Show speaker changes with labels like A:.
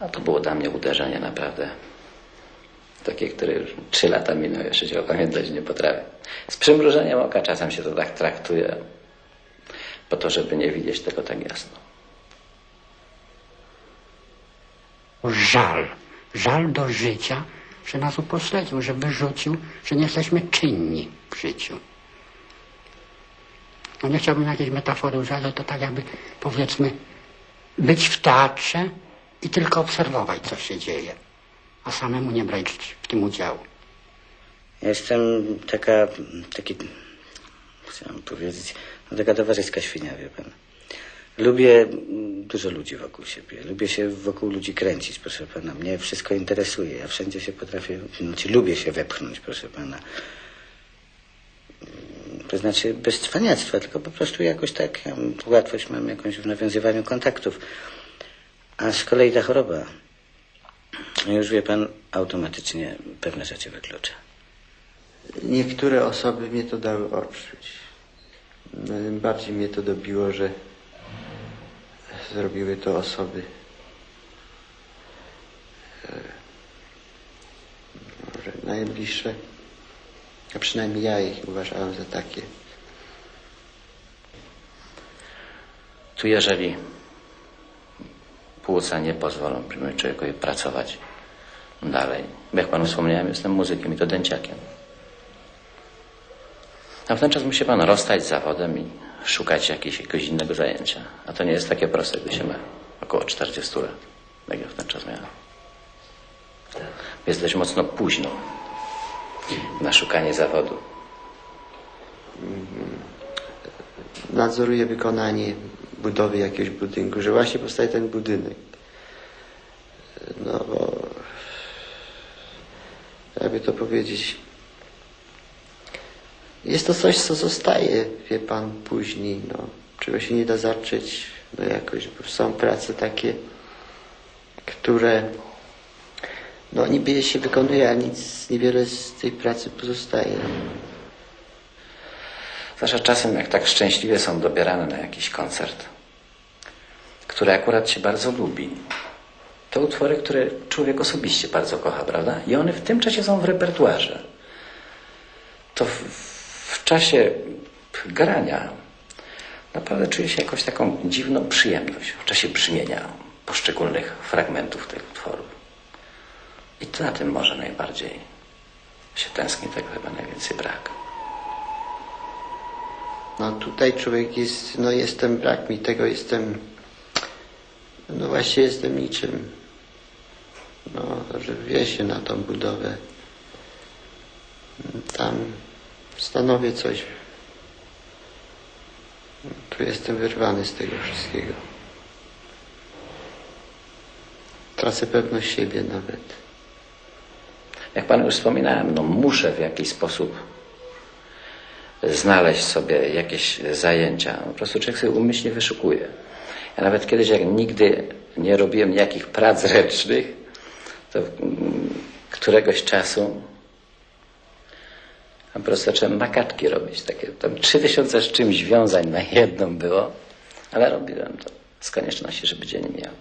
A: A to było dla mnie uderzenie naprawdę. Takie, które już trzy lata minęły, jeszcze się opamiętać nie potrafię. Z przymrużeniem oka czasem się to tak traktuje, po to, żeby nie widzieć tego tak jasno.
B: Żal, żal do życia, że nas upośledził, że wyrzucił, że nie jesteśmy czynni w życiu. No nie chciałbym jakiejś metafory użyć, ale to tak jakby, powiedzmy, być w teatrze i tylko obserwować, co się dzieje, a samemu nie brać w tym udziału.
C: Ja jestem taka, taki, chciałem powiedzieć, no taka towarzyska świnia, wie pan. Lubię dużo ludzi wokół siebie. Lubię się wokół ludzi kręcić, proszę pana. Mnie wszystko interesuje. Ja wszędzie się potrafię, znaczy lubię się wepchnąć, proszę pana. To znaczy bez cwaniactwa, tylko po prostu jakoś tak ja łatwość mam jakąś w nawiązywaniu kontaktów. A z kolei ta choroba, już wie pan, automatycznie pewne rzeczy wyklucza.
D: Niektóre osoby mnie to dały odczuć. No, bardziej mnie to dobiło, że zrobiły to osoby e, może najbliższe, a przynajmniej ja ich uważałem za takie.
A: Tu jeżeli płuca nie pozwolą człowiekowi pracować dalej. Jak panu wspomniałem, jestem muzykiem i to dęciakiem. A w ten czas musi pan rozstać z zawodem i szukać jakiegoś, jakiegoś innego zajęcia. A to nie jest takie proste, gdy się ma około 40 lat, jak ja w ten czas miałem. Jest dość mocno późno na szukanie zawodu.
D: Nadzoruję wykonanie budowy jakiegoś budynku, że właśnie powstaje ten budynek. No bo jakby to powiedzieć, jest to coś, co zostaje, wie pan, później, no, czego się nie da zacząć, no jakoś, bo są prace takie, które, no niby się wykonuje, a nic, niewiele z tej pracy pozostaje.
A: Zwłaszcza czasem, jak tak szczęśliwie są dobierane na jakiś koncert, który akurat się bardzo lubi. To utwory, które człowiek osobiście bardzo kocha, prawda? I one w tym czasie są w repertuarze. To w, w czasie grania naprawdę czuję się jakąś taką dziwną przyjemność w czasie brzmienia poszczególnych fragmentów tych utworów. I to na tym może najbardziej się tęskni, tego chyba najwięcej brak.
D: No tutaj człowiek jest, no jestem, brak mi tego, jestem, no właśnie jestem niczym. No, że wie się na tą budowę. Tam stanowię coś. Tu jestem wyrwany z tego wszystkiego. Tracę pewność siebie nawet.
A: Jak panu już wspominałem, no muszę w jakiś sposób znaleźć sobie jakieś zajęcia. Po prostu człowiek sobie umyślnie wyszukuje. Ja nawet kiedyś, jak nigdy nie robiłem jakich prac ręcznych, to mm, któregoś czasu po prostu zacząłem makatki robić. Takie tam trzy tysiące z czymś wiązań na jedną było, ale robiłem to z konieczności, żeby dzień miał.